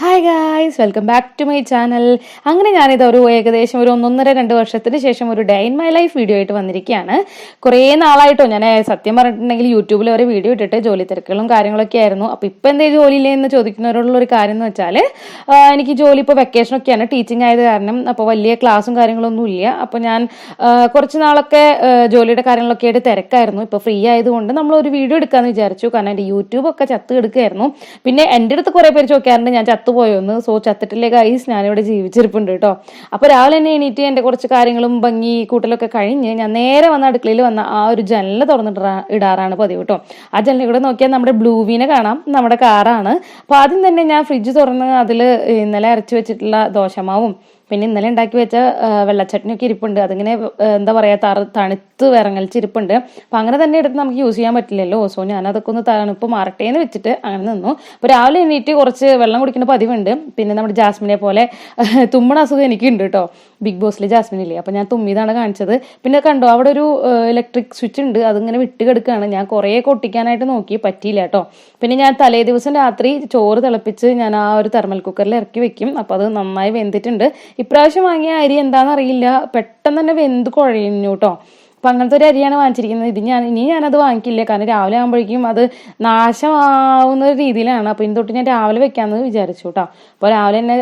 Hi guys welcome back to my channel അങ്ങനെ ഞാനിത് ഒരു ഏകദേശം ഒരു ഒന്നൊന്നര രണ്ട് വർഷത്തിന് ശേഷം ഒരു day in my life video ആയിട്ട് വന്നിരിക്കുകയാണ്. കുറേ നാളായിട്ടോ ഞാൻ സത്യം പറഞ്ഞിട്ടുണ്ടെങ്കിൽ യൂട്യൂബിൽ ഒരു വീഡിയോ ഇട്ടിട്ട് ജോലി തിരക്കുകളും കാര്യങ്ങളൊക്കെ ആയിരുന്നു. അപ്പോൾ ഇപ്പം എന്തേ ജോലിയില്ലേ എന്ന് ചോദിക്കുന്നവരോടുള്ള ഒരു കാര്യം എന്ന് വെച്ചാൽ എനിക്ക് ജോലി ഇപ്പോൾ വെക്കേഷനൊക്കെയാണ് ടീച്ചിങ് ആയത് കാരണം അപ്പോൾ വലിയ ക്ലാസ്സും കാര്യങ്ങളൊന്നും ഇല്ല. അപ്പോൾ ഞാൻ കുറച്ച് നാളൊക്കെ ജോലിയുടെ കാര്യങ്ങളൊക്കെ ആയിട്ട് തിരക്കായിരുന്നു. ഇപ്പോൾ ഫ്രീ ആയതുകൊണ്ട് നമ്മൾ ഒരു വീഡിയോ എടുക്കാമെന്ന് വിചാരിച്ചു. കാരണം എന്റെ യൂട്യൂബൊക്കെ ചത്ത് കിടക്കുകയായിരുന്നു പിന്നെ എന്റെ അടുത്ത് കുറേ പേര് ചോദിക്കാറുണ്ട് ഞാൻ ചത്തുപോയോന്ന്. സോ ചത്തിട്ടില്ലേ ഗൈസ് ഞാനിവിടെ ജീവിച്ചിരിപ്പുണ്ട് കേട്ടോ അപ്പോൾ രാവിലെ തന്നെ എണീറ്റ് എന്റെ കുറച്ച് കാര്യങ്ങളും ഭംഗി കൂട്ടലൊക്കെ കഴിഞ്ഞ് ഞാൻ നേരെ വന്ന അടുക്കളയിൽ വന്ന ആ ഒരു ജനൽ തുറന്നിട്ട് ഇടാറാണ് പതിവ് കേട്ടോ ആ ജനലിൽ കൂടെ നോക്കിയാൽ നമ്മുടെ ബ്ലൂവിനെ കാണാം. നമ്മുടെ കാറാണ്. അപ്പോൾ ആദ്യം തന്നെ ഞാൻ ഫ്രിഡ്ജ് തുറന്ന് അതിൽ ഇന്നലെ അരച്ചു വെച്ചിട്ടുള്ള ദോശമാവും. പിന്നെ ഇന്നലെ ഉണ്ടാക്കി വെച്ച വെള്ളച്ചട്ടിനി ഒക്കെ ഇരിപ്പുണ്ട്. അതിങ്ങനെ എന്താ പറയാ തറ തണുത്ത് വിറങ്ങലിച്ചിരിപ്പുണ്ട് അപ്പൊ അങ്ങനെ തന്നെ എടുത്ത് നമുക്ക് യൂസ് ചെയ്യാൻ പറ്റില്ലല്ലോ. സോ ഞാൻ അതൊക്കെ ഒന്ന് തണുപ്പ് മാറട്ടെ എന്ന് വെച്ചിട്ട് അങ്ങനെ നിന്നു. അപ്പൊ രാവിലെ എണീറ്റ് കുറച്ച് വെള്ളം കുടിക്കുന്ന പതിവുണ്ട്. പിന്നെ നമ്മുടെ ജാസ്മിനെ പോലെ തുമ്മണ അസുഖം എനിക്കുണ്ട് കേട്ടോ ബിഗ് ബോസിൽ ജാസ്മിൻ ഇല്ലേ അപ്പൊ ഞാൻ തുമ്മിതാണ് കാണിച്ചത്. പിന്നെ കണ്ടോ അവിടെ ഒരു ഇലക്ട്രിക് സ്വിച്ച് ഉണ്ട്. അതിങ്ങനെ വിട്ട് കിടക്കുകയാണ് ഞാൻ കുറേ കൊട്ടിക്കാനായിട്ട് നോക്കി. പറ്റിയില്ല കേട്ടോ പിന്നെ ഞാൻ തലേ ദിവസം രാത്രി ചോറ് തിളപ്പിച്ച് ഞാൻ ആ ഒരു തെർമൽ കുക്കറിൽ ഇറക്കി വെക്കും. അപ്പോൾ അത് നന്നായി വെന്തിട്ടുണ്ട്. ഇപ്രാവശ്യം വാങ്ങിയ അരി എന്താണെന്ന് അറിയില്ല പെട്ടെന്ന് തന്നെ വെന്ത് കുഴയുന്നു കേട്ടോ അപ്പൊ അങ്ങനത്തെ ഒരു അരിയാണ് വാങ്ങിച്ചിരിക്കുന്നത്. ഇത് ഞാൻ ഇനി ഞാനത് വാങ്ങിക്കില്ല. കാരണം രാവിലെ ആകുമ്പോഴേക്കും അത് നാശമാവുന്ന ഒരു രീതിയിലാണ്. അപ്പൊ ഇനി തൊട്ട് ഞാൻ രാവിലെ വെക്കാമെന്ന് വിചാരിച്ചു കേട്ടോ അപ്പോൾ രാവിലെ തന്നെ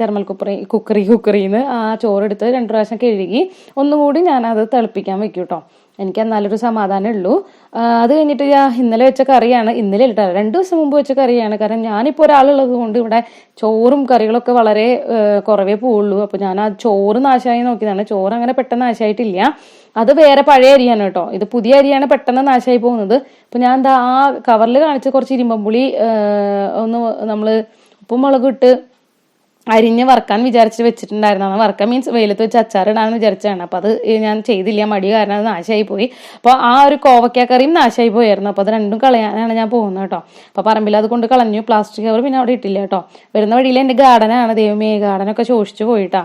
തെർമൽ കുക്കറി കുക്കറി കുക്കറിന്ന് ആ ചോറെടുത്ത് രണ്ട് പ്രാവശ്യം കഴുകി ഒന്നുകൂടി ഞാനത് തിളപ്പിക്കാൻ വെക്കും കേട്ടോ എനിക്ക് എന്നാലൊരു സമാധാനം ഉള്ളൂ അത് കഴിഞ്ഞിട്ട് ഇന്നലെ വെച്ച കറിയാണ് ഇന്നലെ ഇട്ടാ രണ്ട് ദിവസം മുമ്പ് വെച്ച കറിയാണ്. കാരണം ഞാനിപ്പോൾ ഒരാളുള്ളത് കൊണ്ട് ഇവിടെ ചോറും കറികളൊക്കെ വളരെ കുറവേ പോവുള്ളൂ. അപ്പോൾ ഞാൻ ആ ചോറ് നാശമായി നോക്കിയതാണ്. ചോറ് അങ്ങനെ പെട്ടെന്ന് നാശമായിട്ടില്ല അത് വേറെ പഴയ അരിയാണ് കേട്ടോ. ഇത് പുതിയ അരിയാണ് പെട്ടെന്ന് നാശമായി പോകുന്നത്. അപ്പോൾ ഞാൻ എന്താ ആ കവറിൽ കാണിച്ച കുറച്ച് ഇരുമ്പമ്പുളി ഒന്ന് നമ്മൾ ഉപ്പും മുളകും ഇട്ട് അരിഞ്ഞ് വറക്കാൻ വിചാരിച്ച് വെച്ചിട്ടുണ്ടായിരുന്നതാണ് വറക്കാൻ മീൻസ് വെയിലത്ത് വെച്ച് അച്ചാറിടാന്ന് വിചാരിച്ചതാണ്. അപ്പോൾ അത് ഞാൻ ചെയ്തില്ല. മടി കാരണം അത് നാശമായി പോയി. അപ്പോൾ ആ ഒരു കോവക്കാക്കറിയും കറിയും നാശമായി പോയായിരുന്നു. അപ്പോൾ അത് രണ്ടും കളയാനാണ് ഞാൻ പോകുന്നത് കേട്ടോ. അപ്പോൾ പറമ്പിൽ അത് കൊണ്ട് കളഞ്ഞു. പ്ലാസ്റ്റിക് കവർ പിന്നെ അവിടെ ഇട്ടില്ല കേട്ടോ. വരുന്ന വഴിയിൽ എന്റെ ഗാർഡനാണ് ദൈവമേ ഗാർഡനൊക്കെ ശോഷിച്ചു പോയിട്ടാ.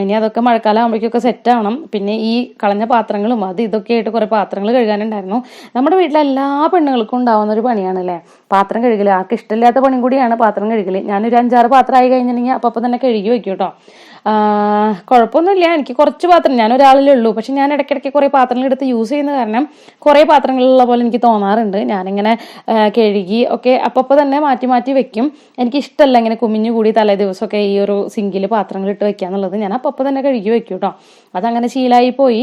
ഇനി അതൊക്കെ മഴക്കാലം ആകുമ്പോഴേക്കൊക്കെ സെറ്റ് ആവണം. പിന്നെ ഈ കളഞ്ഞ പാത്രങ്ങളും അത് ഇതൊക്കെ ആയിട്ട് കുറേ പാത്രങ്ങൾ കഴുകാനുണ്ടായിരുന്നു. നമ്മുടെ വീട്ടിലെ എല്ലാ പെണ്ണുങ്ങൾക്കും ഉണ്ടാവുന്ന ഒരു പണിയാണ് അല്ലേ പാത്രം കഴുകൽ ആർക്കിഷ്ടമില്ലാത്ത പണിയും കൂടിയാണ് പാത്രം കഴുകൽ ഞാനൊരു അഞ്ചാറ് പാത്രം ആയി കഴിഞ്ഞിട്ടുണ്ടെങ്കിൽ അപ്പം തന്നെ കഴുകി വെക്കും കേട്ടോ കുഴപ്പമൊന്നുമില്ല. എനിക്ക് കുറച്ച് പാത്രം ഞാൻ ഒരാളിലേ ഉള്ളൂ. പക്ഷെ ഞാൻ ഇടയ്ക്കിടയ്ക്ക് കുറേ പാത്രങ്ങൾ എടുത്ത് യൂസ് ചെയ്യുന്ന കാരണം കുറേ പാത്രങ്ങളുള്ള പോലെ എനിക്ക് തോന്നാറുണ്ട്. ഞാനിങ്ങനെ കഴുകി ഒക്കെ അപ്പോൾ തന്നെ മാറ്റി മാറ്റി വെക്കും. എനിക്ക് ഇഷ്ടമല്ല ഇങ്ങനെ കുമിഞ്ഞു കൂടി തലേ ദിവസമൊക്കെ ഈ ഒരു സിങ്കിൽ പാത്രങ്ങൾ ഇട്ട് വെക്കുക എന്നുള്ളത്. ഞാൻ അപ്പോൾ തന്നെ കഴുകി വെക്കും കേട്ടോ അതങ്ങനെ ശീലമായി പോയി.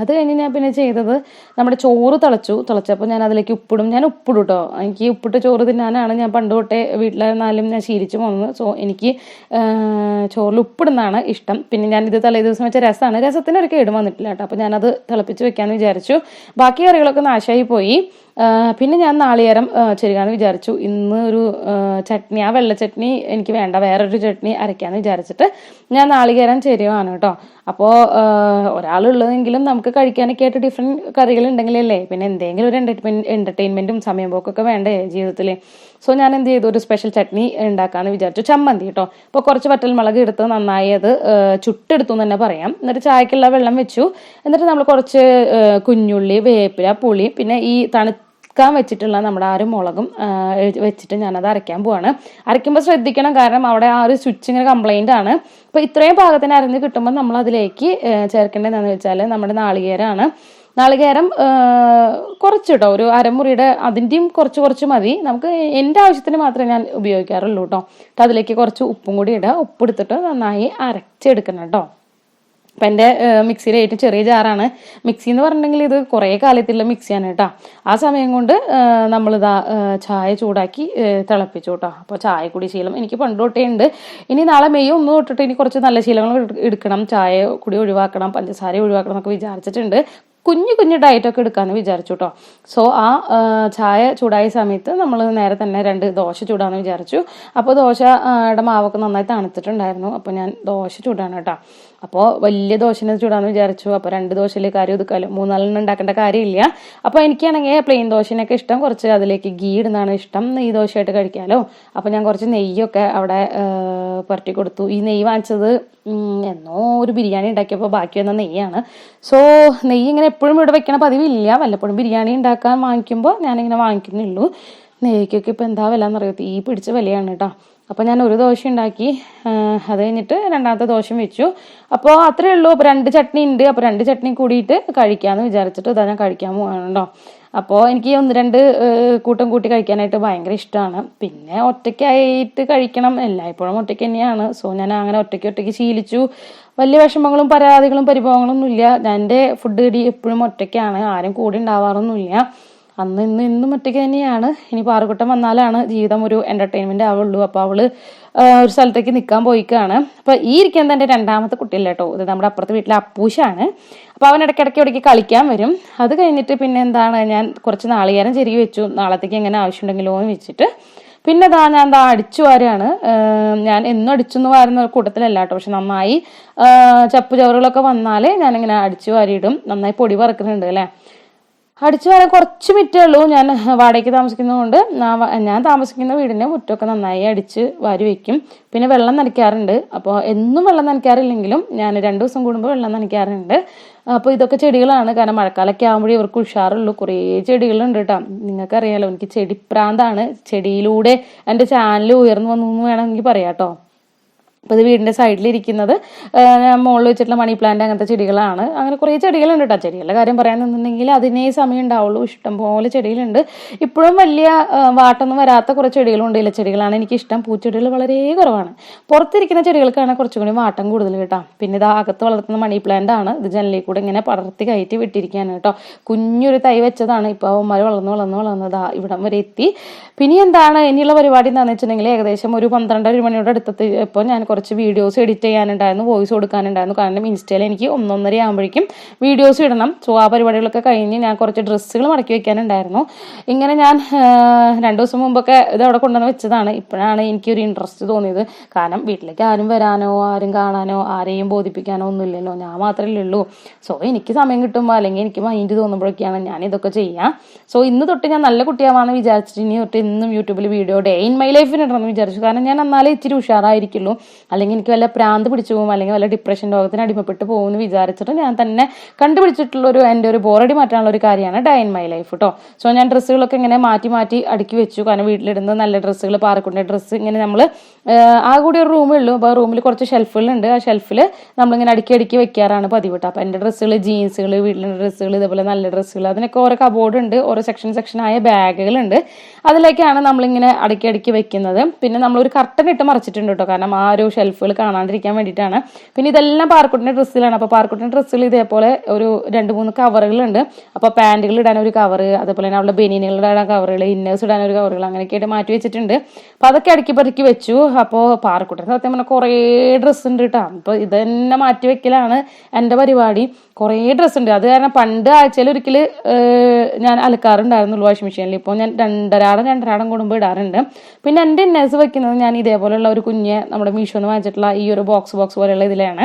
അത് കഴിഞ്ഞ് ഞാൻ പിന്നെ ചെയ്തത് നമ്മുടെ ചോറ് തിളച്ചു. തിളച്ചപ്പോൾ ഞാൻ അതിലേക്ക് ഉപ്പിടും. ഞാൻ ഉപ്പിടും കേട്ടോ എനിക്ക് ഉപ്പിട്ട് ചോറ് തിന്നാനാണ് ഞാൻ പണ്ട് തൊട്ടേ വീട്ടിലായിരുന്നാലും ഞാൻ ശീലിച്ചു പോകുന്നത് സോ എനിക്ക് ചോറിൽ ഉപ്പിടുന്നതാണ് ഇഷ്ടം. പിന്നെ ഞാൻ ഇത് തലേ ദിവസം വെച്ച രസമാണ് രസത്തിന് ഒരു കേടും വന്നിട്ടില്ല കേട്ടോ അപ്പോൾ ഞാനത് തിളപ്പിച്ച് വെക്കാമെന്ന് വിചാരിച്ചു. ബാക്കി കറികളൊക്കെ നാശമായി പോയി. പിന്നെ ഞാൻ നാളികേരം ചെരുകാന്ന് വിചാരിച്ചു. ഇന്ന് ഒരു ചട്നി ആ വെള്ള ചട്നി എനിക്ക് വേണ്ട. വേറൊരു ചട്നി അരയ്ക്കാന്ന് വിചാരിച്ചിട്ട് ഞാൻ നാളികേരം ചെരുവാണ് കേട്ടോ. അപ്പോൾ ഒരാളുള്ളതെങ്കിലും നമുക്ക് കഴിക്കാനൊക്കെ ആയിട്ട് ഡിഫറെന്റ് കറികൾ ഉണ്ടെങ്കിലല്ലേ? പിന്നെ എന്തെങ്കിലും ഒരു എന്റർടൈൻമെന്റ് എന്റർടൈൻമെന്റും സമയമൊക്കെ വേണ്ടേ ജീവിതത്തിൽ സോ ഞാൻ എന്ത് ചെയ്തു? ഒരു സ്പെഷ്യൽ ചട്നി ഉണ്ടാക്കാമെന്ന് വിചാരിച്ചു. ചമ്മന്തി കേട്ടോ. അപ്പോൾ കുറച്ച് വറ്റൽ മുളക് എടുത്ത് നന്നായി അത് ചുട്ടെടുത്തു എന്ന് തന്നെ പറയാം. എന്നിട്ട് ചായക്കുള്ള വെള്ളം വെച്ചു. എന്നിട്ട് നമ്മൾ കുറച്ച് കുഞ്ഞുള്ളി വേപ്പില പുളി പിന്നെ ഈ തണു ക്കാൻ വെച്ചിട്ടുള്ള നമ്മുടെ ആ ഒരു മുളകും വെച്ചിട്ട് ഞാനത് അരയ്ക്കാൻ പോവാണ്. അരയ്ക്കുമ്പോൾ ശ്രദ്ധിക്കണം കാരണം അവിടെ ആ ഒരു സ്വിച്ച് ഇങ്ങനെ കംപ്ലൈന്റ് ആണ്. അപ്പോൾ ഇത്രയും പാകത്തിന് അരഞ്ഞ് കിട്ടുമ്പോൾ നമ്മൾ അതിലേക്ക് ചേർക്കേണ്ടതെന്ന് വെച്ചാൽ നമ്മുടെ നാളികേരമാണ് നാളികേരം കുറച്ച് കേട്ടോ ഒരു അരമുറിയുടെ അതിന്റെയും കുറച്ച് കുറച്ച് മതി. നമുക്ക് എന്റെ ആവശ്യത്തിന് മാത്രമേ ഞാൻ ഉപയോഗിക്കാറുള്ളൂ കേട്ടോ അതിലേക്ക് കുറച്ച് ഉപ്പും കൂടി ഇടുക. ഉപ്പ് എടുത്തിട്ട് നന്നായി അരച്ചെടുക്കണം കേട്ടോ അപ്പം എന്റെ മിക്സിയിലെ ഏറ്റവും ചെറിയ ജാറാണ്. മിക്സി എന്ന് പറഞ്ഞിട്ടുണ്ടെങ്കിൽ ഇത് കുറേ കാലത്തുള്ള മിക്സിയാണ് കേട്ടോ. ആ സമയം കൊണ്ട് നമ്മളിതാ ചായ ചൂടാക്കി തിളപ്പിച്ചു കേട്ടോ. അപ്പോൾ ചായ കുടി ശീലം എനിക്ക് പണ്ട് തൊട്ടേ ഉണ്ട്. ഇനി നാളെ മെയ് ഒന്ന് തൊട്ടിട്ട് ഇനി കുറച്ച് നല്ല ശീലങ്ങൾ എടു- എടുക്കണം. ചായ കുടി ഒഴിവാക്കണം പഞ്ചസാര ഒഴിവാക്കണം എന്നൊക്കെ വിചാരിച്ചിട്ടുണ്ട്. കുഞ്ഞു കുഞ്ഞു ഡയറ്റൊക്കെ എടുക്കാമെന്ന് വിചാരിച്ചു കേട്ടോ. സോ ആ, ചായ ചൂടായ സമയത്ത് നമ്മൾ നേരെ തന്നെ രണ്ട് ദോശ ചൂടാന്ന് വിചാരിച്ചു. അപ്പോൾ ദോശയുടെ മാവൊക്കെ നന്നായി തണുത്തിട്ടുണ്ടായിരുന്നു. അപ്പോൾ ഞാൻ ദോശ ചൂടാണ് കേട്ടോ. അപ്പോൾ വലിയ ദോശനെ ചൂടാന്ന് വിചാരിച്ചു. അപ്പോൾ രണ്ട് ദോശയിൽ കാര്യം ഒതുക്കാലോ. മൂന്നാലെണ്ണം ഉണ്ടാക്കേണ്ട കാര്യമില്ല. അപ്പോൾ എനിക്കാണെങ്കിൽ പ്ലെയിൻ ദോശനൊക്കെ ഇഷ്ടം കുറച്ച് അതിലേക്ക് ഗീ ഇടുന്നതാണ് ഇഷ്ടം. നെയ്യ് ദോശയായിട്ട് കഴിക്കാമല്ലോ അപ്പോൾ ഞാൻ കുറച്ച് നെയ്യൊക്കെ അവിടെ പുരട്ടി കൊടുത്തു. ഈ നെയ്യ് വാങ്ങിച്ചത് എന്നോ ഒരു ബിരിയാണി ഉണ്ടാക്കിയപ്പോൾ ബാക്കി വന്ന നെയ്യാണ്. സോ നെയ്യ് ഇങ്ങനെ എപ്പോഴും ഇവിടെ വെക്കണ പതിവില്ല. വല്ലപ്പോഴും ബിരിയാണി ഉണ്ടാക്കാൻ വാങ്ങിക്കുമ്പോൾ ഞാനിങ്ങനെ വാങ്ങിക്കുന്നുള്ളൂ. നെയ്ക്കൊക്കെ ഇപ്പോൾ എന്താ വില എന്നറിയോ? തീ പിടിച്ച വിലയാണ് കേട്ടോ അപ്പോൾ ഞാൻ ഒരു ദോശ ഉണ്ടാക്കി. അത് കഴിഞ്ഞിട്ട് രണ്ടാമത്തെ ദോശയും വെച്ചു. അപ്പോൾ അത്രയേ ഉള്ളൂ. അപ്പോൾ രണ്ട് ചട്നി ഉണ്ട്. അപ്പോൾ രണ്ട് ചട്നി കൂടിയിട്ട് കഴിക്കാമെന്ന് വിചാരിച്ചിട്ട് ഇതാ ഞാൻ കഴിക്കാൻ പോകണുണ്ടോ അപ്പോൾ എനിക്ക് ഒന്ന് രണ്ട് കൂട്ടം കൂട്ടി കഴിക്കാനായിട്ട് ഭയങ്കര ഇഷ്ടമാണ് പിന്നെ ഒറ്റയ്ക്കായിട്ട് കഴിക്കണം. എല്ലായ്പ്പോഴും ഒറ്റയ്ക്ക് തന്നെയാണ്. സോ ഞാൻ അങ്ങനെ ഒറ്റയ്ക്ക് ഒറ്റയ്ക്ക് ശീലിച്ചു. വലിയ വിഷമങ്ങളും പരാതികളും പരിഭവങ്ങളൊന്നുമില്ല. എന്റെ ഫുഡ് കടി എപ്പോഴും ഒറ്റയ്ക്കാണ്. ആരും കൂടെ ഉണ്ടാവാറൊന്നുമില്ല. അന്ന് ഇന്ന് ഇന്നും ഒറ്റയ്ക്ക് തന്നെയാണ്. ഇനി പാറുകുട്ടം വന്നാലാണ് ജീവിതം ഒരു എന്റർടൈൻമെന്റ് ആവുള്ളൂ. അപ്പോൾ അവൾ ഒരു സ്ഥലത്തേക്ക് നിൽക്കാൻ പോയിക്കാണ്. അപ്പോൾ ഈ ഇരിക്കാൻ എന്റെ രണ്ടാമത്തെ കുട്ടിയല്ല കേട്ടോ. ഇത് നമ്മുടെ അപ്പുറത്തെ വീട്ടിലെ അപ്പൂശാണ്. അപ്പോൾ അവൻ ഇടയ്ക്കിടയ്ക്ക് ഇടയ്ക്ക് കളിക്കാൻ വരും. അത് കഴിഞ്ഞിട്ട് പിന്നെ എന്താണ് ഞാൻ കുറച്ച് നാളികേരം ചെരുകി വെച്ചു. നാളത്തേക്ക് എങ്ങനെ ആവശ്യമുണ്ടെങ്കിലോ എന്ന് വെച്ചിട്ട്. പിന്നെ ദാ ഞാൻ ദാ അടിച്ചു വാരാണ്. ഞാൻ എന്നും അടിച്ചെന്ന് വാരുന്ന കൂട്ടത്തിലല്ല കേട്ടോ. പക്ഷെ നന്നായി ചപ്പു ചവറുകളൊക്കെ വന്നാലേ ഞാനിങ്ങനെ അടിച്ചു വാരിയിടും. നന്നായി പൊടി പറക്കുന്നുണ്ട് അല്ലേ? അടിച്ചു വരാൻ കുറച്ച് മിറ്റേ ഉള്ളൂ. ഞാൻ വാടകയ്ക്ക് താമസിക്കുന്നതുകൊണ്ട് ഞാൻ താമസിക്കുന്ന വീടിന്റെ മുറ്റമൊക്കെ നന്നായി അടിച്ച് വാരി വയ്ക്കും പിന്നെ വെള്ളം നനയ്ക്കാറുണ്ട്. അപ്പോൾ എന്നും വെള്ളം നനയ്ക്കാറില്ലെങ്കിലും ഞാൻ രണ്ട് ദിവസം കൂടുമ്പോൾ വെള്ളം നനയ്ക്കാറുണ്ട്. അപ്പോൾ ഇതൊക്കെ ചെടികളാണ്. കാരണം മഴക്കാലമൊക്കെ ആകുമ്പോഴേ ഇവർക്ക് ഉഷാറുള്ളൂ. കുറേ ചെടികളുണ്ട് കേട്ടോ. നിങ്ങൾക്കറിയാലോ എനിക്ക് ചെടിപ്രാന്താണ് ചെടിയിലൂടെ എന്റെ ചാനൽ ഉയർന്നു വന്നു എന്ന് വേണമെങ്കിൽ പറയാം കേട്ടോ. അപ്പോൾ ഇത് വീടിന്റെ സൈഡിലിരിക്കുന്നത് മുകളിൽ വെച്ചിട്ടുള്ള മണി പ്ലാന്റ് അങ്ങനത്തെ ചെടികളാണ്. അങ്ങനെ കുറേ ചെടികളുണ്ട് കേട്ടോ ചെടികളുടെ കാര്യം പറയാൻ നിന്നുണ്ടെങ്കിൽ അതിനേ സമയം ഉണ്ടാവുള്ളൂ. ഇഷ്ടംപോലെ ചെടികളുണ്ട്. ഇപ്പോഴും വലിയ വാട്ടൊന്നും വരാത്ത കുറേ ചെടികളുണ്ട്. ഇല്ല ചെടികളാണ് എനിക്ക് ഇഷ്ടം പൂച്ചെടികൾ വളരെ കുറവാണ്. പുറത്തിരിക്കുന്ന ചെടികൾക്കാണ് കുറച്ചും കൂടി വാട്ടം കൂടുതൽ കേട്ടോ. പിന്നെ ഇത് അകത്ത് വളർത്തുന്ന മണി പ്ലാന്റ് ആണ്. ഇത് ജനലിൽ കൂടെ ഇങ്ങനെ പടർത്തി കയറ്റി വിട്ടിരിക്കുകയാണ് കേട്ടോ കുഞ്ഞൊരു തൈ വെച്ചതാണ്. ഇപ്പോൾ അവന്മാർ വളർന്ന് വളർന്ന് വളർന്നതാ ഇവിടം വരെ എത്തി. പിന്നെ എന്താണ്? ഇനിയുള്ള പരിപാടി എന്താണെന്ന് വെച്ചിട്ടുണ്ടെങ്കിൽ ഏകദേശം ഒരു പന്ത്രണ്ടര ഒരു മണിയോട് അടുത്തെത്തി ഇപ്പോൾ ഞാൻ കുറച്ച് വീഡിയോസ് എഡിറ്റ് ചെയ്യാനുണ്ടായിരുന്നു വോയിസ് കൊടുക്കാനുണ്ടായിരുന്നു. കാരണം ഇൻസ്റ്റയിൽ എനിക്ക് ഒന്നൊന്നര ആകുമ്പോഴേക്കും വീഡിയോസ് ഇടണം. സോ ആ പരിപാടികളൊക്കെ കഴിഞ്ഞ് ഞാൻ കുറച്ച് ഡ്രസ്സുകൾ മടക്കി വെക്കാനുണ്ടായിരുന്നു. ഇങ്ങനെ ഞാൻ രണ്ടു ദിവസം മുമ്പൊക്കെ ഇത് അവിടെ കൊണ്ടുവന്ന് വെച്ചതാണ്. ഇപ്പോഴാണ് എനിക്കൊരു ഇൻട്രസ്റ്റ് തോന്നിയത്. കാരണം വീട്ടിലേക്ക് ആരും വരാനോ ആരും കാണാനോ ആരെയും ബോധിപ്പിക്കാനോ ഒന്നുമില്ലല്ലോ. ഞാൻ മാത്രമല്ലേ ഉള്ളൂ. സോ എനിക്ക് സമയം കിട്ടുമ്പോൾ അല്ലെങ്കിൽ എനിക്ക് മൈൻഡ് തോന്നുമ്പോഴൊക്കെയാണ് ഞാൻ ഇതൊക്കെ ചെയ്യാം. സോ ഇന്ന് തൊട്ട് ഞാൻ നല്ല കുട്ടിയാവാന്ന് വിചാരിച്ചിട്ട് ഇനി തൊട്ട് ഇന്നും യൂട്യൂബിൽ വീഡിയോ ഡേ ഇൻ മൈ ലൈഫിന് ഇടണമെന്ന് വിചാരിച്ചു. കാരണം ഞാൻ എന്നാലേ ഇച്ചിരി ഉഷാറായിരിക്കുള്ളൂ. അല്ലെങ്കിൽ എനിക്ക് വല്ല പ്രാന്ത് പിടിച്ചു പോകും അല്ലെങ്കിൽ വല്ല ഡിപ്രഷൻ രോഗത്തിന് അടിമപ്പെട്ട് പോകുമെന്ന് വിചാരിച്ചിട്ട് ഞാൻ തന്നെ കണ്ടുപിടിച്ചിട്ടുള്ള ഒരു എന്റെ ഒരു ബോറടി മാറ്റാനുള്ള ഒരു കാര്യമാണ് ഡൈൻ മൈ ലൈഫ് കേട്ടോ സോ ഞാൻ ഡ്രസ്സുകളൊക്കെ ഇങ്ങനെ മാറ്റി മാറ്റി അടുക്കി വെച്ചു. കാരണം വീട്ടിലിടുന്ന നല്ല ഡ്രസ്സുകൾ പാറക്കുണ്ട ഡ്രസ്സ് ഇങ്ങനെ നമ്മൾ ആ കൂടി ഒരു റൂമേ ഉള്ളൂ. അപ്പോൾ റൂമിൽ കുറച്ച് ഷെൽഫുകളുണ്ട് ആ ഷെൽഫിൽ നമ്മളിങ്ങനെ അടുക്കി അടുക്കി വെക്കാറാണ് പതിവ് അപ്പോൾ എന്റെ ഡ്രസ്സുകൾ ജീൻസുകൾ വീട്ടിലെ ഡ്രസ്സുകൾ ഇതേപോലെ നല്ല ഡ്രസ്സുകൾ അതിനൊക്കെ ഓരോ കബോർഡ് ഉണ്ട്. ഓരോ സെക്ഷൻ സെക്ഷനായ ബാഗുകളുണ്ട് അതിലേക്കാണ് നമ്മളിങ്ങനെ അടുക്കി അടുക്കി വെക്കുന്നത്. പിന്നെ നമ്മളൊരു കർട്ടൻ ഇട്ട് മറച്ചിട്ടുണ്ട് കേട്ടോ കാരണം ആ ഒരു ഷെൽഫുകൾ കാണാണ്ടിരിക്കാൻ വേണ്ടിയിട്ടാണ്. പിന്നെ ഇതെല്ലാം പാർക്കുട്ടിന്റെ ഡ്രസ്സിലാണ്. അപ്പോൾ പാർക്കുട്ടിന്റെ ഡ്രസ്സിൽ ഇതേപോലെ ഒരു രണ്ട് മൂന്ന് കവറുകളുണ്ട്. അപ്പോൾ പാന്റുകൾ ഇടാൻ ഒരു കവർ അതുപോലെ തന്നെ അവളുടെ ബനിയനുകൾ ഇടാൻ കവറുകൾ ഇന്നേഴ്സ് ഇടാൻ ഒരു കവറുകൾ അങ്ങനെയൊക്കെ ആയിട്ട് മാറ്റി വെച്ചിട്ടുണ്ട്. അപ്പോൾ അതൊക്കെ അടുക്കി പെറുക്കി വെച്ചു. അപ്പോൾ പാർക്കുട്ടിന്റെ സത്യം പറഞ്ഞാൽ കുറേ ഡ്രസ്സ് ഉണ്ട് കേട്ടോ. അപ്പോൾ ഇത് തന്നെ മാറ്റി വെക്കലാണ് എന്റെ പരിപാടി. കുറേ ഡ്രസ്സ് ഉണ്ട്. അത് കാരണം പണ്ട് ആഴ്ചയിൽ ഒരിക്കൽ ഞാൻ അലക്കാറുണ്ടായിരുന്നുള്ളൂ വാഷിംഗ് മെഷീനിൽ. ഇപ്പോൾ ഞാൻ രണ്ടരാടം രണ്ടരാടം കൂടുമ്പോൾ ഇടാറുണ്ട്. പിന്നെ എന്റെ ഇന്നേഴ്സ് വെക്കുന്നത് ഞാൻ ഇതേപോലെയുള്ള ഒരു കുഞ്ഞ് നമ്മുടെ മീഷോന്ന് വാങ്ങിച്ചിട്ടുള്ള ഈ ഒരു ബോക്സ് ബോക്സ് പോലെയുള്ള ഇതിലാണ്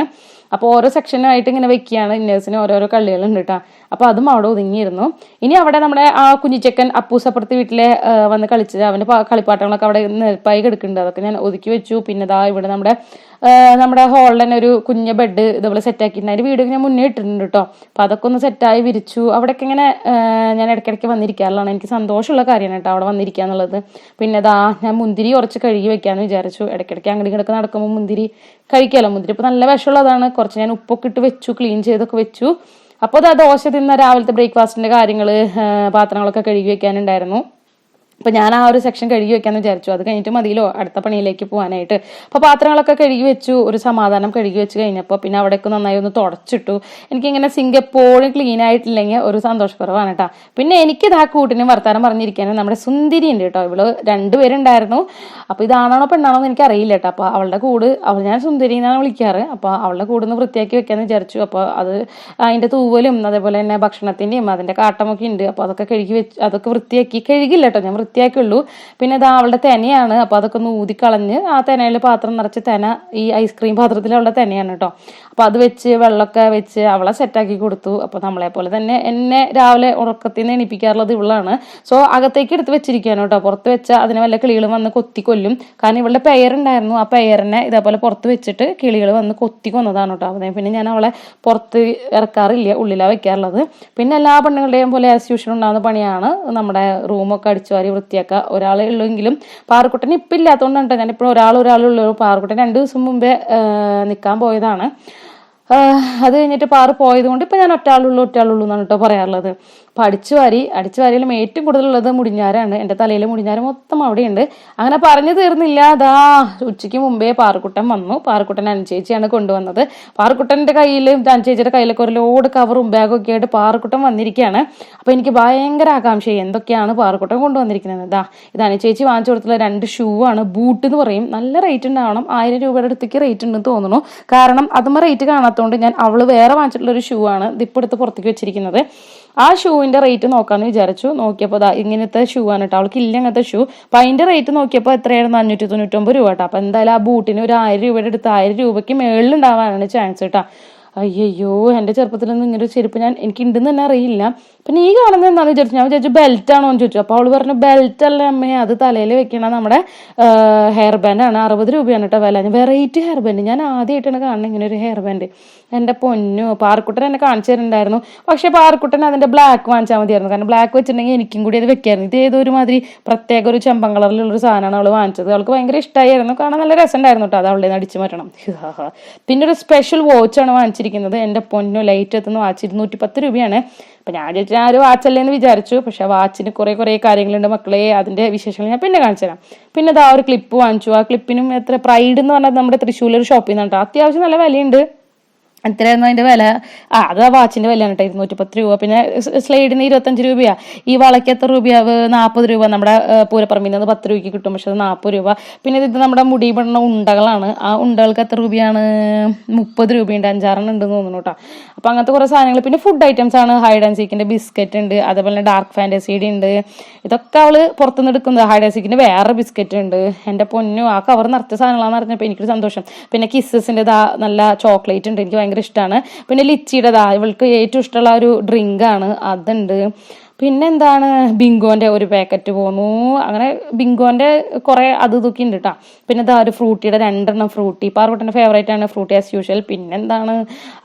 അപ്പോൾ ഓരോ സെക്ഷനായിട്ട് ഇങ്ങനെ വെക്കുകയാണ് ഇന്നേഴ്സിന് ഓരോരോ കള്ളികളുണ്ട് കേട്ടോ അപ്പോൾ അതും അവിടെ ഒതുങ്ങിയിരുന്നു. ഇനി അവിടെ നമ്മുടെ ആ കുഞ്ഞിച്ചക്കൻ അപ്പൂസപ്പുറത്ത് വീട്ടിലെ വന്ന് കളിച്ചത് അവന്റെ കളിപ്പാട്ടങ്ങളൊക്കെ അവിടെ നെൽപ്പായി കിടക്കുന്നുണ്ട്. അതൊക്കെ ഞാൻ ഒതുക്കി വെച്ചു. പിന്നെ ദാ ഇവിടെ നമ്മുടെ നമ്മുടെ ഹോളിൽ തന്നെ ഒരു കുഞ്ഞ ബെഡ് ഇതുപോലെ സെറ്റാക്കിയിട്ടുണ്ട് അതിന്റെ വീട് ഞാൻ മുന്നേ ഇട്ടിട്ടുണ്ട് കേട്ടോ അപ്പോൾ അതൊക്കെ ഒന്ന് സെറ്റായി വിരിച്ചു. അവിടെയൊക്കെ ഇങ്ങനെ ഞാൻ ഇടയ്ക്കിടയ്ക്ക് വന്നിരിക്കാറുള്ളതാണ്. എനിക്ക് സന്തോഷമുള്ള കാര്യമാണ് കേട്ടോ അവിടെ വന്നിരിക്കുക എന്നുള്ളത് പിന്നെ ദാ ഞാൻ മുന്തിരി കുറച്ച് കഴുകി വെക്കാമെന്ന് വിചാരിച്ചു. ഇടയ്ക്കിടയ്ക്ക് അങ്ങോട്ട് കിടക്കുന്ന നടക്കുമ്പോൾ മുന്തിരി കഴിക്കാമല്ലോ മുന്തിരി ഇപ്പോൾ നല്ല വിഷമുള്ളതാണ്. കുറച്ച് ഞാൻ ഉപ്പൊക്കെ ഇട്ട് വെച്ചു ക്ലീൻ ചെയ്തൊക്കെ വെച്ചു. അപ്പോൾ അത് ദോശ തിന്ന രാവിലത്തെ ബ്രേക്ക്ഫാസ്റ്റിന്റെ കാര്യങ്ങൾ പാത്രങ്ങളൊക്കെ കഴുകി വെക്കാനുണ്ടായിരുന്നു. അപ്പോൾ ഞാൻ ആ ഒരു സെക്ഷൻ കഴുകി വെക്കാമെന്ന് വിചാരിച്ചു. അത് കഴിഞ്ഞിട്ട് മതിയിലോ അടുത്ത പണിയിലേക്ക് പോകാനായിട്ട് അപ്പോൾ പാത്രങ്ങളൊക്കെ കഴുകി വെച്ചു ഒരു സമാധാനം കഴുകി വെച്ച് കഴിഞ്ഞപ്പോൾ പിന്നെ അവിടേക്ക് നന്നായി ഒന്ന് തുടച്ചിട്ടു. എനിക്കിങ്ങനെ സിങ്ക് എപ്പോഴും ക്ലീൻ ആയിട്ടില്ലെങ്കിൽ ഒരു സന്തോഷക്കുറവാണ് കേട്ടോ പിന്നെ എനിക്ക് ഇതാ കൂട്ടിനും വർത്താനം പറഞ്ഞിരിക്കാനും നമ്മുടെ സുന്ദരി ഉണ്ട് കേട്ടോ ഇവൾ രണ്ടുപേരുണ്ടായിരുന്നു അപ്പോൾ ഇതാണോ പെണ്ണാണോ എന്ന് എനിക്ക് അറിയില്ല കേട്ടോ അപ്പോൾ അവളുടെ കൂട് അവൾ ഞാൻ സുന്ദരി എന്നാണ് വിളിക്കാറ്. അപ്പോൾ അവളുടെ കൂട് ഒന്ന് വൃത്തിയാക്കി വെക്കാമെന്ന് വിചാരിച്ചു. അപ്പോൾ അത് അതിന്റെ തൂവലും അതേപോലെ തന്നെ ഭക്ഷണത്തിന്റെയും അതിന്റെ കാട്ടമൊക്കെ ഉണ്ട്. അപ്പോൾ അതൊക്കെ കഴുകി വെച്ച് അതൊക്കെ വൃത്തിയാക്കി. കഴുകില്ല കേട്ടോ ഞാൻ വൃത്തിയാക്കുള്ളൂ പിന്നെ ഇത് അവളുടെ തെനയാണ്. അപ്പോൾ അതൊക്കെ ഒന്ന് ഊതിക്കളഞ്ഞ് ആ തെനയിൽ പാത്രം നിറച്ച് തെന ഈ ഐസ്ക്രീം പാത്രത്തിൽ അവളുടെ തെനയാണ് കേട്ടോ. അപ്പോൾ അത് വെച്ച് വെള്ളമൊക്കെ വെച്ച് അവളെ സെറ്റാക്കി കൊടുത്തു. അപ്പോൾ നമ്മളെ പോലെ തന്നെ എന്നെ രാവിലെ ഉറക്കത്തിൽ നിന്ന് എണീപ്പിക്കാറുള്ളത് ഇവളാണ്. സോ അകത്തേക്ക് എടുത്ത് വെച്ചിരിക്കുകയാണ് കേട്ടോ. പുറത്ത് വെച്ച അതിന് വല്ല കിളികൾ വന്ന് കൊത്തി കൊല്ലും. കാരണം ഇവളുടെ പെയറുണ്ടായിരുന്നു ആ പെയറിനെ ഇതേപോലെ പുറത്ത് വെച്ചിട്ട് കിളികൾ വന്ന് കൊത്തി കൊന്നതാണ് കേട്ടോ അതേ പിന്നെ ഞാൻ അവളെ പുറത്ത് ഇറക്കാറില്ല. ഉള്ളിലാണ് വെക്കാറുള്ളത്. പിന്നെ എല്ലാ പെണ്ണുങ്ങളുടെയും പോലെ ആസ് യൂഷ്വൽ ഉണ്ടാകുന്ന പണിയാണ്. നമ്മുടെ റൂമൊക്കെ അടിച്ചു വാരി വൃത്തിയാക്കുക. ഒരാളെ ഉള്ളെങ്കിലും പാറക്കുട്ടൻ ഇപ്പം ഇല്ലാത്തതുകൊണ്ടാണ് ഞാൻ ഞാനിപ്പോൾ ഒരാൾ ഒരാളുള്ളൂ പാറക്കുട്ടൻ രണ്ട് ദിവസം മുമ്പേ നിൽക്കാൻ പോയതാണ്. അത് കഴിഞ്ഞിട്ട് പാറ് പോയത് കൊണ്ട് ഇപ്പം ഞാൻ ഒറ്റാളുള്ളൂ ഒറ്റാളുള്ളൂ എന്നാണ് കേട്ടോ പറയാറുള്ളത്. അപ്പം അടിച്ചു വാരി അടിച്ചു വാരിയിലും ഏറ്റവും കൂടുതലുള്ളത് മുടിഞ്ഞാരാണ്. എന്റെ തലയിൽ മുടിഞ്ഞാരം മൊത്തം അവിടെയുണ്ട്. അങ്ങനെ പറഞ്ഞു തീർന്നില്ല. അതാ ഉച്ചയ്ക്ക് മുമ്പേ പാറക്കുട്ടൻ വന്നു. പാറക്കുട്ടൻ അനുചേച്ചിയാണ് കൊണ്ടുവന്നത്. പാറക്കുട്ടന്റെ കയ്യിൽ അനുചേച്ചിയുടെ കയ്യിലൊക്കെ ഒരു ലോഡ് കവറും ഒക്കെ ആയിട്ട് പാറക്കുട്ടൻ വന്നിരിക്കുകയാണ്. അപ്പോൾ എനിക്ക് ഭയങ്കര ആകാംക്ഷയായി. എന്തൊക്കെയാണ് പാറക്കുട്ടൻ കൊണ്ടുവന്നിരിക്കുന്നത്? ഇതാ ഇത് അനുചേച്ചി വാങ്ങിച്ചു കൊടുത്തുള്ള രണ്ട് ഷൂ ആണ്. ബൂട്ട് എന്ന് പറയും. നല്ല റേറ്റ് ഉണ്ടാവണം. ആയിരം രൂപയുടെ അടുത്തേക്ക് റേറ്റ് ഉണ്ടെന്ന് തോന്നുന്നു. കാരണം അതുമ്മ റേറ്റ് കാണാത്തതുകൊണ്ട് ഞാൻ അവൾ വേറെ വാങ്ങിച്ചിട്ടുള്ള ഒരു ഷൂ ആണ് ഇതിപ്പോൾ എടുത്ത് പുറത്തേക്ക് വെച്ചിരിക്കുന്നത്. ആ ഷൂവിന്റെ റേറ്റ് നോക്കാന്ന് വിചാരിച്ചു. നോക്കിയപ്പോൾ ദാ ഇങ്ങനത്തെ ഷൂ ആണ് കേട്ടോ അവൾക്ക് ഇല്ല അങ്ങനത്തെ ഷൂ അപ്പൊ അതിന്റെ റേറ്റ് നോക്കിയപ്പോൾ എത്രയായിരുന്നു? അഞ്ഞൂറ്റി തൊണ്ണൂറ്റൊമ്പത് രൂപ കേട്ടോ അപ്പൊ എന്തായാലും ആ ബൂട്ടിന് ഒരു ആയിരം രൂപയുടെ അടുത്ത് ആയിരം രൂപയ്ക്ക് മേളിൽ ഉണ്ടാവാനാണ് ചാൻസ് കേട്ടോ അയ്യോ എന്റെ ചെറുപ്പത്തിലൊന്നും ഇങ്ങനെ ഒരു ചെരുപ്പ് ഞാൻ എനിക്ക് ഉണ്ടെന്ന് തന്നെ അറിയില്ല. പിന്നെ ഈ കാണുന്നത് എന്താണെന്ന് വിചാരിച്ചു. ഞാൻ വിചാരിച്ചു ബെൽറ്റ് ആണോ എന്ന് ചോദിച്ചു. അപ്പോൾ അവൾ പറഞ്ഞു ബെൽറ്റ് അല്ല അമ്മേ അത് തലയിൽ വെക്കണ നമ്മുടെ ഹെയർ ബാൻഡ് ആണ്. അറുപത് രൂപയാണ് കേട്ടോ വില. വെറൈറ്റി ഹെയർ ബാൻഡ് ഞാൻ ആദ്യമായിട്ടാണ് കാണുന്നത് ഇങ്ങനെ ഒരു ഹെയർ ബാൻഡ് എന്റെ പൊന്നു പാർക്കുട്ടൻ എന്നെ കാണിച്ചു തരുന്നുണ്ടായിരുന്നു. പക്ഷേ പാർക്കുട്ടൻ അതിന്റെ ബ്ലാക്ക് വാങ്ങിച്ചാൽ മതിയായിരുന്നു. കാരണം ബ്ലാക്ക് വെച്ചിട്ടുണ്ടെങ്കിൽ എനിക്കും കൂടി അത് വെക്കായിരുന്നു. ഇത് ഏതോ ഒരു മാതിരി പ്രത്യേക ഒരു ചെമ്പൻ കളറിലുള്ളൊരു സാധനമാണ് അവൾ വാങ്ങിച്ചത്. അവൾക്ക് ഭയങ്കര ഇഷ്ടമായിരുന്നു കാണാൻ നല്ല രസമുണ്ടായിരുന്നു കേട്ടോ അത് അവളെ അടിച്ചു മാറ്റണം. പിന്നെ ഒരു സ്പെഷ്യൽ വാച്ച് ആണ് വാങ്ങിച്ചിരിക്കുന്നത്. എന്റെ പൊന്നു ലൈറ്റ് എത്തുന്ന വാച്ച്. ഇരുന്നൂറ്റി പത്ത് രൂപയാണ്. അപ്പം ഞാൻ ചോദിച്ചാൽ ആ ഒരു വാച്ചല്ലേ എന്ന് വിചാരിച്ചു. പക്ഷെ വാച്ചിന് കുറേ കുറേ കാര്യങ്ങളുണ്ട്. മക്കളെ അതിന്റെ വിശേഷങ്ങൾ ഞാൻ പിന്നെ കാണിച്ചു തരാം. പിന്നെ അത് ആ ഒരു ക്ലിപ്പ് വാങ്ങിച്ചു. ആ ക്ലിപ്പിനും എത്ര പ്രൈഡ് എന്ന് പറഞ്ഞാൽ നമ്മുടെ തൃശ്ശൂരിൽ ഷോപ്പിൽ നിന്നാണ് അത്യാവശ്യം നല്ല വിലയുണ്ട്. എത്രയായിരുന്നു അതിന്റെ വില? ആ അത് ആ വാച്ചിന്റെ വില കേട്ടോ ഇരുന്നൂറ്റി പത്ത് രൂപ. പിന്നെ സ്ലൈഡിന് ഇരുപത്തഞ്ച് രൂപയാ. ഈ വളയ്ക്ക് എത്ര രൂപയാവ്? നാൽപ്പത് രൂപ. നമ്മുടെ പൂരപ്പറമ്പിൽ നിന്ന് പത്ത് രൂപയ്ക്ക് കിട്ടും പക്ഷെ അത് നാൽപ്പത് രൂപ. പിന്നെ ഇത് നമ്മുടെ മുടി പെടുന്ന ഉണ്ടകളാണ്. ആ ഉണ്ടകൾക്ക് എത്ര രൂപയാണ്? മുപ്പത് രൂപയുണ്ട് അഞ്ചാറെണ്ണം ഉണ്ടെന്ന് തോന്നുന്നു കേട്ടോ. അപ്പൊ അങ്ങനത്തെ കുറേ സാധനങ്ങൾ. പിന്നെ ഫുഡ് ഐറ്റംസ് ആണ്. ഹൈഡ് ആൻഡ് സീക്കിന്റെ ബിസ്ക്കറ്റ് ഉണ്ട്. അതേപോലെ ഡാർക്ക് ഫാന്റസിയുടെ ഉണ്ട്. ഇതൊക്കെ അവൾ പുറത്തുനിന്ന് എടുക്കുന്നത്. ഹൈഡ് ആൻഡ് സീക്കിന്റെ വേറെ ബിസ്ക്കറ്റ് ഉണ്ട്. എന്റെ പൊന്നു ആ കവർ നിറച്ച സാധനങ്ങളാണെന്ന് അറിഞ്ഞപ്പോൾ എനിക്കൊരു സന്തോഷം. പിന്നെ കിസ്സസിന്റെ നല്ല ചോക്ലേറ്റ് ഉണ്ട്. എനിക്ക് ഭയങ്കര ഇഷ്ടമാണ് പിന്നെ ലിച്ചിയുടേതാ ഇവൾക്ക് ഏറ്റവും ഇഷ്ടമുള്ള ഒരു ഡ്രിങ്ക് ആണ്. അതുണ്ട്. പിന്നെന്താണ്? ബിങ്കോന്റെ ഒരു പാക്കറ്റ് പോന്നു. അങ്ങനെ ബിങ്കോന്റെ കുറേ അത് ഇതൊക്കെ ഉണ്ട് കേട്ടോ പിന്നെ ഇതാ ഒരു ഫ്രൂട്ടിയുടെ രണ്ടെണ്ണം ഫ്രൂട്ടി. പാർവട്ടന്റെ ഫേവറേറ്റ് ആണ് ഫ്രൂട്ടി ആസ് യൂഷ്വൽ പിന്നെന്താണ്?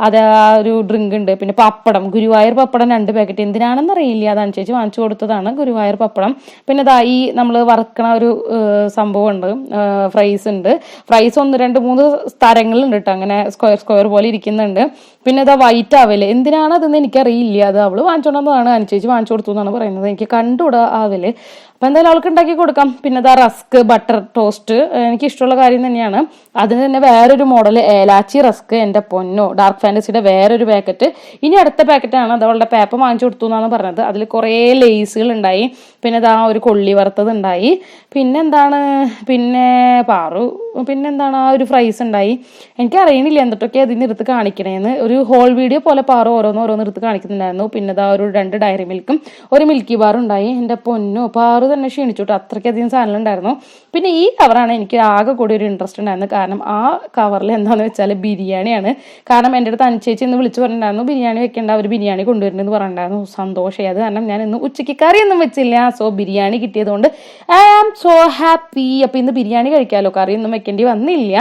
അത് ആ ഒരു ഡ്രിങ്ക് ഉണ്ട്. പിന്നെ പപ്പടം. ഗുരുവായൂർ പപ്പടം രണ്ട് പാക്കറ്റ് എന്തിനാണെന്ന് അറിയില്ല. അതാണ് ചേച്ചി വാങ്ങിച്ചു കൊടുത്തതാണ് ഗുരുവായൂർ പപ്പടം. പിന്നെ ഇതാ ഈ നമ്മൾ വറുക്കണ ഒരു സംഭവം ഉണ്ട്. ഫ്രൈസ് ഉണ്ട്. ഫ്രൈസ് ഒന്ന് രണ്ട് മൂന്ന് സ്ഥലങ്ങളുണ്ട് കേട്ടോ അങ്ങനെ സ്ക്വയർ സ്ക്വയർ പോലെ ഇരിക്കുന്നുണ്ട്. പിന്നെ ഇതാ വൈറ്റ് ആവൽ എന്തിനാണ് അതെന്ന് എനിക്കറിയില്ല. അത് അവൾ വാങ്ങിച്ചോണ്ടെന്നാണ് അനുസരിച്ച് വാങ്ങിച്ചു കൊടുത്തു എന്നാണ് പറയുന്നത്. എനിക്ക് കണ്ടുകൂടാ ആവിൽ. അപ്പം എന്തായാലും അവൾക്ക് ഉണ്ടാക്കി കൊടുക്കാം. പിന്നെ ഇതാ റസ്ക് ബട്ടർ ടോസ്റ്റ് എനിക്ക് ഇഷ്ടമുള്ള കാര്യം തന്നെയാണ്. അതിന് തന്നെ വേറൊരു മോഡൽ ഏലാച്ചി റസ്ക് എന്റെ പൊന്നോ ഡാർക്ക് ഫാന്റസിയുടെ വേറൊരു പാക്കറ്റ് ഇനി അടുത്ത പാക്കറ്റാണ് അത് അവളുടെ പേപ്പർ വാങ്ങിച്ചു കൊടുത്തു എന്നാണ് പറഞ്ഞത്. അതിൽ കുറേ ലേസുകൾ ഉണ്ടായി. പിന്നെ ഇതാ ഒരു കൊള്ളി വറുത്തത് ഉണ്ടായി. പിന്നെന്താണ്? പിന്നെ പാറു. പിന്നെന്താണ്? ആ ഒരു ഫ്രൈസ് ഉണ്ടായി. എനിക്ക് അറിയണില്ല എന്തൊക്കെ അതിന് എടുത്ത് കാണിക്കണേന്ന്. ഒരു ഹോൾ വീഡിയോ പോലെ പാറ ഓരോന്ന് ഓരോന്ന് എടുത്ത് കാണിക്കുന്നുണ്ടായിരുന്നു. പിന്നെ ഇതാ ഒരു രണ്ട് ഡയറി മിൽക്കും ഒരു മിൽക്കി ബാർ ഉണ്ടായി. എന്റെ പൊന്നോ പാറു തന്നെ ക്ഷീണിച്ചു കേട്ടോ അത്രയ്ക്കധികം സാധനം ഉണ്ടായിരുന്നു. പിന്നെ ഈ കവറാണ് എനിക്ക് ആകെ കൂടി ഒരു ഇൻട്രസ്റ്റ് ഉണ്ടായിരുന്നത്. കാരണം ആ കവറിൽ എന്താണെന്ന് വെച്ചാൽ ബിരിയാണിയാണ്. കാരണം എന്റെ അടുത്ത് അനുചേച്ചി ഇന്ന് വിളിച്ചു പറഞ്ഞിട്ടുണ്ടായിരുന്നു ബിരിയാണി വെക്കേണ്ട ഒരു ബിരിയാണി കൊണ്ടുവരുന്നത് പറഞ്ഞിട്ടുണ്ടായിരുന്നു. സന്തോഷമായി അത് കാരണം ഞാൻ ഇന്ന് ഉച്ചയ്ക്ക് കറിയൊന്നും വെച്ചില്ല. സോ ബിരിയാണി കിട്ടിയതുകൊണ്ട് ഐ ആം സോ ഹാപ്പി അപ്പം ഇന്ന് ബിരിയാണി കഴിക്കാമല്ലോ കറിയൊന്നും വെക്കേണ്ടി വന്നില്ല.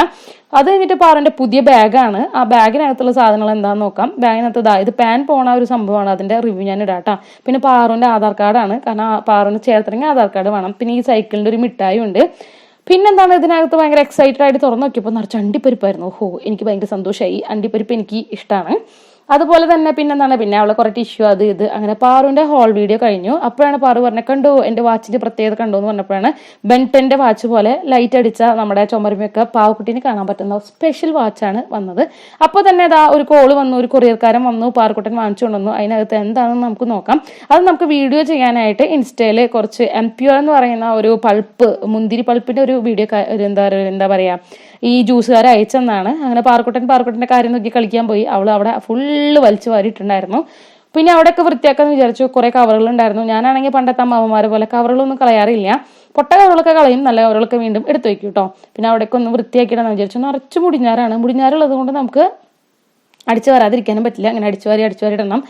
അത് കഴിഞ്ഞിട്ട് പാറിന്റെ പുതിയ ബാഗാണ്. ആ ബാഗിനകത്തുള്ള സാധനങ്ങൾ എന്താണെന്ന് നോക്കാം. ബാഗിനകത്ത് ഇതാ ഇത് പാൻ പോണ ഒരു സംഭവമാണ്. അതിന്റെ റിവ്യൂ ഞാൻ ഇടാട്ടാ പിന്നെ പാറുവിന്റെ ആധാർ കാർഡാണ്. കാരണം പാറുവിന് ചേർത്തണമെങ്കിൽ ആധാർ കാർഡ് വേണം. പിന്നെ ഈ സൈക്കിളിന്റെ ഒരു മിഠായി ഉണ്ട് പിന്നെന്താണ് ഇതിനകത്ത് ഭയങ്കര എക്സൈറ്റഡ് ആയിട്ട് തുറന്നു നോക്കിയപ്പോൾ നിറച്ച് അണ്ടിപ്പരിപ്പായിരുന്നു. ഓഹോ എനിക്ക് ഭയങ്കര സന്തോഷമായി അണ്ടിപ്പരിപ്പ് എനിക്ക് ഇഷ്ടമാണ് അതുപോലെ തന്നെ പിന്നെ എന്താണ് പിന്നെ അവളെ കുറെ ടിഷ്യൂ അത് ഇത്. അങ്ങനെ പാറുവിന്റെ ഹോൾ വീഡിയോ കഴിഞ്ഞു. അപ്പോഴാണ് പാറു പറഞ്ഞത് കണ്ടു എന്റെ വാച്ചിന്റെ പ്രത്യേകത കണ്ടു? എന്ന് പറഞ്ഞപ്പോഴാണ് ബെന്റന്റെ വാച്ച് പോലെ ലൈറ്റ് അടിച്ച നമ്മുടെ ചുമരുമയൊക്കെ പാവക്കുട്ടീനെ കാണാൻ പറ്റുന്ന സ്പെഷ്യൽ വാച്ചാണ് വന്നത്. അപ്പോൾ തന്നെ അതാ ഒരു കോൾ വന്നു ഒരു കൊറിയർക്കാരൻ വന്നു പാറക്കുട്ടൻ വാങ്ങിച്ചു കൊണ്ടുവന്നു. അതിനകത്ത് എന്താണെന്ന് നമുക്ക് നോക്കാം. അത് നമുക്ക് വീഡിയോ ചെയ്യാനായിട്ട് ഇൻസ്റ്റയിൽ കുറച്ച് എം എന്ന് പറയുന്ന ഒരു പൾപ്പ് മുന്തിരി പൾപ്പിന്റെ ഒരു വീഡിയോ എന്താ എന്താ പറയാ ഈ ജ്യൂസുകാരെ അയച്ചെന്നാണ്. അങ്ങനെ പാറക്കുട്ടൻ പാറുക്കുട്ടന്റെ കാര്യം നോക്കി കളിക്കാൻ പോയി. അവൾ അവിടെ ഫുള്ള് വലിച്ചു വാരിയിട്ടുണ്ടായിരുന്നു. പിന്നെ അവിടെയൊക്കെ വൃത്തിയാക്കാന്ന് വിചാരിച്ചു. കുറെ കവറുകൾ ഉണ്ടായിരുന്നു ഞാനാണെങ്കിൽ പണ്ടത്തെ അമ്മമാരെ പോലെ കവറുകളൊന്നും കളയാറില്ല. പൊട്ട കവറുകളൊക്കെ കളയും. നല്ല കവറുകളൊക്കെ വീണ്ടും എടുത്തു വെക്കും കേട്ടോ. പിന്നെ അവിടെയൊക്കെ ഒന്ന് വൃത്തിയാക്കിയിടാന്ന് വിചാരിച്ചു. നിറച്ച് മുടിഞ്ഞാറാണ്. മുടിഞ്ഞാറുള്ളത് കൊണ്ട് നമുക്ക് അടിച്ചു വരാതിരിക്കാനും പറ്റില്ല. അങ്ങനെ അടിച്ചു വാരി അടിച്ചു വാരി ഇടണം.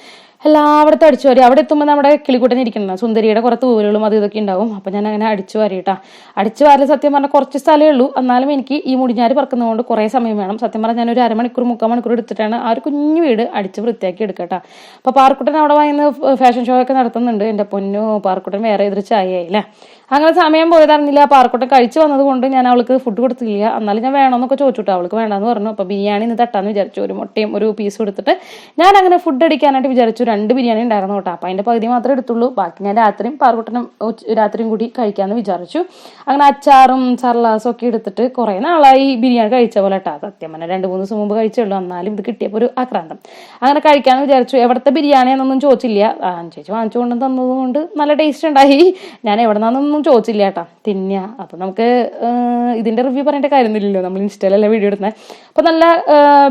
എല്ലായിടത്തും അടിച്ചു വാരി. അവിടെ എത്തുമ്പോൾ നമ്മുടെ കിളിക്കൂട്ടനെ ഇരിക്കണം സുന്ദരിയുടെ കുറച്ച് തൂവലുകളും അത് ഇതൊക്കെ ഉണ്ടാവും. അപ്പം ഞാൻ അങ്ങനെ അടിച്ചു വാരിട്ടാ. അടിച്ചു വാരൽ സത്യം പറഞ്ഞാൽ കുറച്ച് സ്ഥലമേ ഉള്ളൂ. എന്നാലും എനിക്ക് ഈ മുടിഞ്ഞാറ് പറക്കുന്നതുകൊണ്ട് കുറേ സമയം വേണം. സത്യം പറഞ്ഞാൽ ഞാൻ ഒരു അരമണിക്കൂർ മുക്കാൽ മണിക്കൂർ എടുത്തിട്ടാണ് ആ ഒരു കുഞ്ഞു വീട് അടിച്ച് വൃത്തിയാക്കി എടുക്കട്ടാ. അപ്പോൾ പാർക്കുട്ടൻ അവിടെ വാങ്ങുന്ന ഫാഷൻ ഷോ ഒക്കെ നടത്തുന്നുണ്ട്. എന്റെ പൊന്നു പാർക്കുട്ടൻ വേറെ എതിർ ചായയായില്ലേ അങ്ങനെ സമയം പോയതറിഞ്ഞില്ല പാറക്കുട്ടൻ കഴിച്ചു വന്നത് കൊണ്ട് ഞാൻ അവൾക്ക് ഫുഡ് കൊടുത്തില്ല. എന്നാലും ഞാൻ വേണമെന്നൊക്കെ ചോദിച്ചിട്ട്. അവൾക്ക് വേണമെന്ന് പറഞ്ഞു. അപ്പോൾ ബിരിയാണി ഇന്ന് തട്ടാന്ന് വിചാരിച്ചു. ഒരു മുട്ടയും ഒരു പീസ് കൊടുത്തിട്ട് ഞാൻ അങ്ങനെ ഫുഡ് അടിക്കാനായിട്ട് വിചാരിച്ചു. രണ്ട് ബിരിയാണി ഉണ്ടായിരുന്നു കേട്ടോ. അപ്പോൾ അതിന്റെ പകുതി മാത്രമേ എടുത്തുള്ളൂ. ബാക്കി ഞാൻ രാത്രിയും പാറക്കുട്ടനും രാത്രിയും കൂടി കഴിക്കാമെന്ന് വിചാരിച്ചു. അങ്ങനെ അച്ചാറും സർലാസും ഒക്കെ എടുത്തിട്ട് കുറേ നാളായി ബിരിയാണി കഴിച്ച പോലെ കേട്ടോ. സത്യം പറഞ്ഞാൽ രണ്ട് മൂന്ന് ദിവസം മുമ്പ് കഴിച്ചുള്ളൂ എന്നാലും ഇത് കിട്ടിയപ്പോൾ ഒരു ആക്രാന്തം. അങ്ങനെ കഴിക്കാമെന്ന് വിചാരിച്ചു. എവിടുത്തെ ബിരിയാണിയാണെന്നൊന്നും ചോദിച്ചില്ല. ആ ചേച്ചി വാങ്ങിച്ചു കൊണ്ട് തന്നത് നല്ല ടേസ്റ്റ് ഉണ്ടായി. ഞാൻ എവിടെ നിന്നൊന്നും ചോദിച്ചില്ല കേട്ടോ. തിന്നുക അപ്പം നമുക്ക് ഇതിന്റെ റിവ്യൂ പറയേണ്ട കാര്യമൊന്നുമില്ലല്ലോ. നമ്മൾ ഇൻസ്റ്റയിലല്ല വീഡിയോ ഇടുന്നത് അപ്പോൾ നല്ല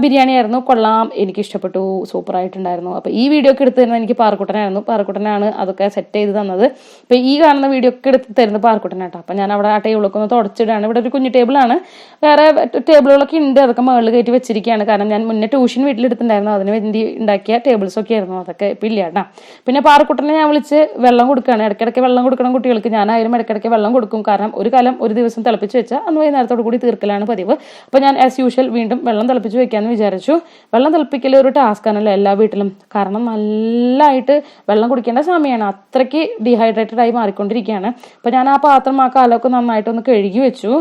ബിരിയാണി ആയിരുന്നു. കൊള്ളാം. എനിക്ക് ഇഷ്ടപ്പെട്ടു. സൂപ്പർ ആയിട്ടുണ്ടായിരുന്നു. അപ്പം ഈ വീഡിയോ ഒക്കെ എടുത്ത് തരുന്നത് എനിക്ക് പാറക്കുട്ടനായിരുന്നു. പാറക്കുട്ടനാണ് അതൊക്കെ സെറ്റ് ചെയ്ത് തന്നത്. അപ്പോൾ ഈ കാണുന്ന വീഡിയോ ഒക്കെ എടുത്ത് തരുന്നത് പാറക്കുട്ടനാട്ടോ അപ്പോൾ ഞാൻ അവിടെ ആ ടേബിളൊക്കെ ഒന്ന് തുടച്ചിടാണ് ഇവിടെ ഒരു കുഞ്ഞു ടേബിളാണ് വേറെ ടേബിളുകളൊക്കെ ഉണ്ട്. അതൊക്കെ മുകളിൽ കയറ്റി വെച്ചിരിക്കുകയാണ്. കാരണം ഞാൻ മുന്നേ ട്യൂഷൻ വീട്ടിലെടുത്തിട്ടുണ്ടായിരുന്നു. അതിന് വേണ്ടി ഉണ്ടാക്കിയ ടേബിൾസ് ഒക്കെ ആയിരുന്നു. അതൊക്കെ ഇപ്പം ഇല്ല കേട്ടോ. പിന്നെ പാറക്കുട്ടനെ ഞാൻ വിളിച്ച് വെള്ളം കൊടുക്കുകയാണ്. ഇടയ്ക്കിടയ്ക്ക് വെള്ളം കൊടുക്കണം കുട്ടികൾക്ക്. ഞാനായാലും ഇടയ്ക്കിടയ്ക്ക് വെള്ളം കൊടുക്കും. കാരണം ഒരു കാലം ഒരു ദിവസം തിളപ്പിച്ച് വെച്ചാൽ അന്ന് വൈകുന്നേരത്തോടു കൂടി തീർക്കലാണ് പതിവ്. അപ്പോൾ ഞാൻ ആസ് യൂഷ്വൽ വീണ്ടും വെള്ളം തിളപ്പിച്ച് വെക്കാമെന്ന് വിചാരിച്ചു. വെള്ളം തിളപ്പിക്കൽ ഒരു ടാസ്ക് ആണല്ലോ എല്ലാ വീട്ടിലും. കാരണം നല്ലതായിട്ട് വെള്ളം കുടിക്കേണ്ട സമയമാണ് അത്രയ്ക്ക് ഡീഹൈഡ്രേറ്റഡ് ആയി മാറിക്കൊണ്ടിരിക്കുകയാണ്. അപ്പോൾ ഞാൻ ആ പാത്രം ആ കാലമൊക്കെ നന്നായിട്ടൊന്ന് കഴുകി വെച്ചു.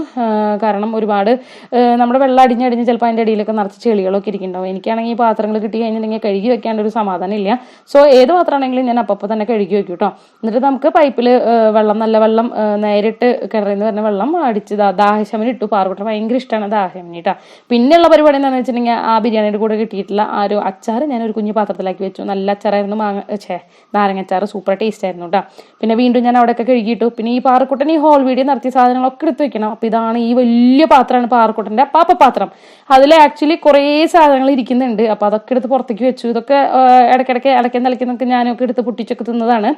കാരണം ഒരുപാട് നമ്മുടെ വെള്ളം അടിഞ്ഞടിഞ്ഞ് ചിലപ്പോൾ അതിന്റെ ഇടയിലൊക്കെ നിറച്ച് ചെളികളൊക്കെ ഇരിക്കുന്നുണ്ടാവും. എനിക്കാണെങ്കിൽ ഈ പാത്രങ്ങൾ കിട്ടി കഴിഞ്ഞിട്ടുണ്ടെങ്കിൽ കഴുകി വെക്കാണ്ട് ഒരു സമാധാനം ഇല്ല. സോ ഏത് പാത്രമാണെങ്കിലും ഞാൻ അപ്പപ്പോൾ തന്നെ കഴുകി വെക്കും കേട്ടോ എന്നിട്ട് നമുക്ക് പൈപ്പിൽ വെള്ളം നല്ല വെള്ളം ആ, നേരിട്ട് കിണറിൽ നിന്ന് വരുന്ന വെള്ളം അടിച്ച് ദാഹശമനം ഇട്ടു. പാർക്കുട്ടൻ ഭയങ്കര ഇഷ്ടമാണ് ദാഹശമനി കേട്ടോ. പിന്നെയുള്ള പരിപാടി എന്താണെന്ന് വെച്ചിട്ടുണ്ടെങ്കിൽ ആ ബിരിയാണിയുടെ കൂടെ കിട്ടിയിട്ടുള്ള ആ ഒരു അച്ചാർ ഞാൻ ഒരു കുഞ്ഞു പാത്രത്തിലാക്കി വെച്ചു. നല്ല അച്ചാറായിരുന്നു മാങ്ങ ഛേ നാരങ്ങ അച്ചാർ സൂപ്പർ ടേസ്റ്റ് ആയിരുന്നു കേട്ടോ. പിന്നെ വീണ്ടും ഞാൻ അവിടെയൊക്കെ കഴുകിയിട്ടു. പിന്നെ ഈ പാറക്കുട്ടൻ ഈ ഹോൾ വീഡിയോ നടത്തിയ സാധനങ്ങളൊക്കെ എടുത്ത് വെക്കണം. അപ്പോൾ ഇതാണ് ഈ വലിയ പാത്രമാണ് പാറക്കുട്ടന്റെ പാപ്പ പാത്രം. അതിൽ ആക്ച്വലി കുറേ സാധനങ്ങൾ ഇരിക്കുന്നുണ്ട്. അപ്പോൾ അതൊക്കെ എടുത്ത് പുറത്തേക്ക് വെച്ചു. ഇതൊക്കെ ഇടയ്ക്കിടയ്ക്ക് ഇടയ്ക്കും നിലയ്ക്കുന്നൊക്കെ ഞാനൊക്കെ എടുത്ത് പൊട്ടിച്ചൊക്കെ തിന്നതാണ്.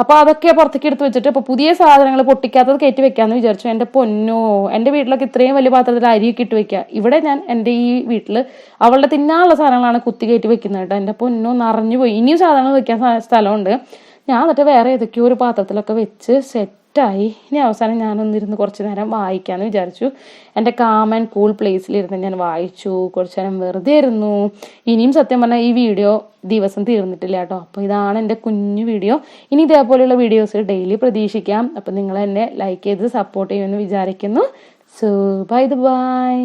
അപ്പോൾ അതൊക്കെ പുറത്തേക്ക് എടുത്ത് വെച്ചിട്ട് ഇപ്പോൾ പുതിയ സാധനങ്ങൾ പൊട്ടിക്കാത്തത് കയറ്റി വെക്കാന്ന് വിചാരിച്ചു. എന്റെ പൊന്നോ എന്റെ വീട്ടിലൊക്കെ ഇത്രയും വലിയ പാത്രത്തിൽ അരിയൊക്കെ ഇട്ട് വെക്കുക ഇവിടെ ഞാൻ എന്റെ ഈ വീട്ടിൽ അവളുടെ തിന്നാനുള്ള സാധനങ്ങളാണ് കുത്തി കയറ്റി വെക്കുന്നത് കേട്ടോ. എന്റെ പൊന്നോ നിറഞ്ഞു പോയി. ഇനിയും സാധനങ്ങൾ വെക്കാൻ സ്ഥ- സ്ഥലമുണ്ട്. ഞാൻ എന്നിട്ട് വേറെ ഏതൊക്കെയോ ഒരു പാത്രത്തിലൊക്കെ വെച്ച് സെറ്റായി. ഇനി അവസാനം ഞാനൊന്നിരുന്ന് കുറച്ച് നേരം വായിക്കാമെന്ന് വിചാരിച്ചു. എന്റെ കാം ആൻഡ് കൂൾ പ്ലേസിലിരുന്ന് ഞാൻ വായിച്ചു. കുറച്ച് നേരം വെറുതെ ഇരുന്നു. ഇനിയും സത്യം പറഞ്ഞാൽ ഈ വീഡിയോ ദിവസം തീർന്നിട്ടില്ല കേട്ടോ. അപ്പോൾ ഇതാണ് എന്റെ കുഞ്ഞു വീഡിയോ. ഇനി ഇതേപോലെയുള്ള വീഡിയോസ് ഡെയിലി പ്രതീക്ഷിക്കാം. അപ്പോൾ നിങ്ങൾ എന്നെ ലൈക്ക് ചെയ്ത് സപ്പോർട്ട് ചെയ്യുമെന്ന് വിചാരിക്കുന്നു. So by the by